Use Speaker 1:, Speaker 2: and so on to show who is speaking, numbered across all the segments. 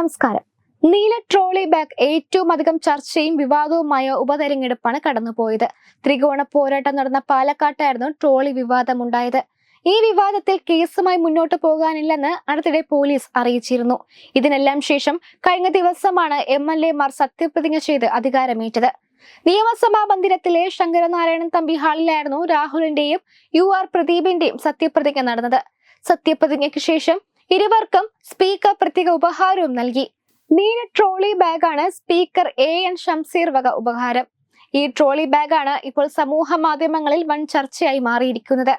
Speaker 1: നമസ്കാരം. നീല trolley bag ഏറ്റവും അധികം ചർച്ചയും വിവാദവുമായ ഉപതെരഞ്ഞെടുപ്പാണ് കടന്നുപോയത്. ത്രികോണ പോരാട്ടം നടന്ന പാലക്കാട്ടായിരുന്നു ട്രോളി വിവാദമുണ്ടായത്. ഈ വിവാദത്തിൽ കേസുമായി മുന്നോട്ട് പോകാനില്ലെന്ന് അടുത്തിടെ പോലീസ് അറിയിച്ചിരുന്നു. ഇതിനെല്ലാം ശേഷം കഴിഞ്ഞ ദിവസമാണ് എം എൽ എമാർ സത്യപ്രതിജ്ഞ ചെയ്ത് അധികാരമേറ്റത്. നിയമസഭാ മന്ദിരത്തിലെ ശങ്കരനാരായണൻ തമ്പി ഹാളിലായിരുന്നു രാഹുലിന്റെയും യു ആർ പ്രദീപിന്റെയും സത്യപ്രതിജ്ഞ നടന്നത്. സത്യപ്രതിജ്ഞയ്ക്ക് ശേഷം ഇരുവർക്കും സ്പീക്കർ പ്രത്യേക ഉപഹാരവും നൽകി. നീല ട്രോളി ബാഗാണ് സ്പീക്കർ എ എൻ ഷംസീർ വക ഉപഹാരം. ഈ ട്രോളി ബാഗാണ് ഇപ്പോൾ സമൂഹ മാധ്യമങ്ങളിൽ വൻ ചർച്ചയായി മാറിയിരിക്കുന്നത്.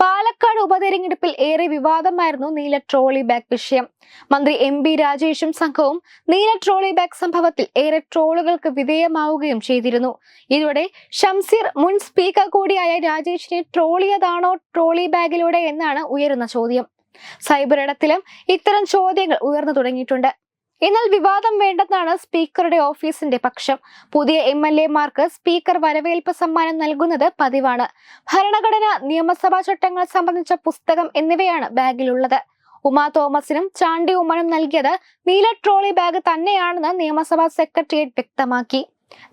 Speaker 1: പാലക്കാട് ഉപതെരഞ്ഞെടുപ്പിൽ ഏറെ വിവാദമായിരുന്നു നീല ട്രോളി ബാഗ് വിഷയം. മന്ത്രി എം ബി രാജേഷും സംഘവും നീല ട്രോളി ബാഗ് സംഭവത്തിൽ ഏറെ ട്രോളുകൾക്ക് വിധേയമാവുകയും ചെയ്തിരുന്നു. ഇതോടെ ഷംസീർ മുൻ സ്പീക്കർ കൂടിയായ രാജേഷിനെ ട്രോളിയതാണോ ട്രോളി ബാഗിലൂടെ എന്നാണ് ഉയരുന്ന ചോദ്യം. സൈബർ ഇടത്തിലും ഇത്തരം ചോദ്യങ്ങൾ ഉയർന്നു തുടങ്ങിയിട്ടുണ്ട്. എന്നാൽ വിവാദം വേണ്ടെന്നാണ് സ്പീക്കറുടെ ഓഫീസിന്റെ പക്ഷം. പുതിയ എം എൽ എമാർക്ക് സ്പീക്കർ വരവേൽപ്പ് സമ്മാനം നൽകുന്നത് പതിവാണ്. ഭരണഘടന നിയമസഭാ ചട്ടങ്ങൾ സംബന്ധിച്ച പുസ്തകം എന്നിവയാണ് ബാഗിലുള്ളത്. ഉമാ തോമസിനും ചാണ്ടി ഉമ്മനും നൽകിയത് നീല ട്രോളി ബാഗ് തന്നെയാണെന്ന് നിയമസഭാ സെക്രട്ടേറിയറ്റ് വ്യക്തമാക്കി.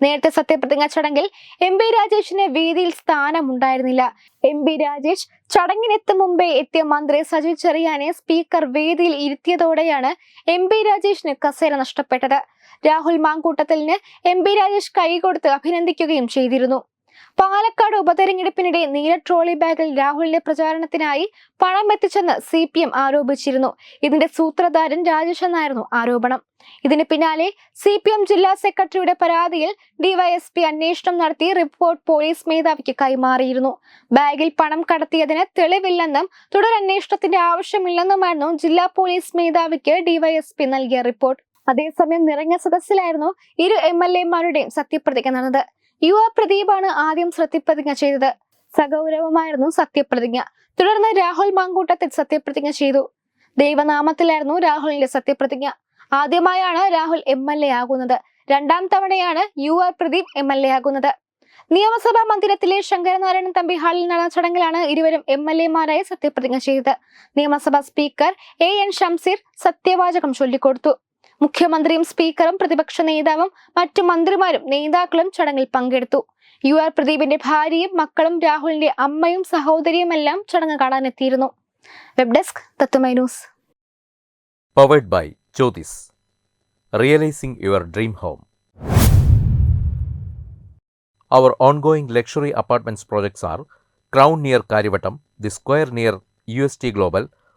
Speaker 1: നേരത്തെ സത്യപ്രതിജ്ഞ ചടങ്ങിൽ എം പി രാജേഷിന് വേദിയിൽ സ്ഥാനമുണ്ടായിരുന്നില്ല. എം പി രാജേഷ് ചടങ്ങിനെത്തും മുമ്പേ എത്തിയ മന്ത്രി സജി ചെറിയാനെ സ്പീക്കർ വേദിയിൽ ഇരുത്തിയതോടെയാണ് എം പി രാജേഷിന് കസേര നഷ്ടപ്പെട്ടത്. രാഹുൽ മാങ്കൂട്ടത്തിലിന് എം പി രാജേഷ് കൈകൊടുത്ത് അഭിനന്ദിക്കുകയും ചെയ്തിരുന്നു. പാലക്കാട് ഉപതെരഞ്ഞെടുപ്പിനിടെ നീല ട്രോളി ബാഗിൽ രാഹുലിന്റെ പ്രചാരണത്തിനായി പണം എത്തിച്ചെന്ന് സി പി എം ആരോപിച്ചിരുന്നു. ഇതിന്റെ സൂത്രധാരൻ രാജേഷ് എന്നായിരുന്നു ആരോപണം. ഇതിന് പിന്നാലെ സി പി എം ജില്ലാ സെക്രട്ടറിയുടെ പരാതിയിൽ ഡിവൈഎസ്പി അന്വേഷണം നടത്തി റിപ്പോർട്ട് പോലീസ് മേധാവിക്ക് കൈമാറിയിരുന്നു. ബാഗിൽ പണം കടത്തിയതിന് തെളിവില്ലെന്നും തുടരന്വേഷണത്തിന്റെ ആവശ്യമില്ലെന്നുമായിരുന്നു ജില്ലാ പോലീസ് മേധാവിക്ക് ഡിവൈഎസ്പി നൽകിയ റിപ്പോർട്ട്. അതേസമയം നിറഞ്ഞ സദസ്സിലായിരുന്നു ഇരു എം എൽ എമാരുടെയും സത്യപ്രതിജ്ഞ നടന്നത്. യു ആർ പ്രദീപാണ് ആദ്യം സത്യപ്രതിജ്ഞ ചെയ്തത്. സഗൗരവമായിരുന്നു സത്യപ്രതിജ്ഞ. തുടർന്ന് രാഹുൽ മാങ്കൂട്ടത്തിൽ സത്യപ്രതിജ്ഞ ചെയ്തു. ദൈവനാമത്തിലായിരുന്നു രാഹുലിന്റെ സത്യപ്രതിജ്ഞ. ആദ്യമായാണ് രാഹുൽ എം എൽ എ ആകുന്നത്. രണ്ടാം തവണയാണ് U R Pradeep M L A ആകുന്നത്. നിയമസഭാ മന്ദിരത്തിലെ ശങ്കരനാരായണൻ തമ്പി ഹാളിൽ നടന്ന ചടങ്ങിലാണ് ഇരുവരും എം എൽ എമാരായി സത്യപ്രതിജ്ഞ ചെയ്തത്. നിയമസഭാ സ്പീക്കർ എ എൻ ഷംസീർ സത്യവാചകം ചൊല്ലിക്കൊടുത്തു. മുഖ്യമന്ത്രിയും സ്പീക്കറും പ്രതിപക്ഷ നേതാവും മറ്റു മന്ത്രിമാരും നേതാക്കളും ചടങ്ങിൽ പങ്കെടുത്തു. യു ആർ പ്രദീപിന്റെ ഭാര്യയും മക്കളും രാഹുലിന്റെ അമ്മയും സഹോദരിയുമെല്ലാം ചടങ്ങ് കാണാനെത്തിയിരുന്നു. Web desk Tatwamayi news.
Speaker 2: Luxury apartments projects R crown near Kariavattom the square near U S T Crown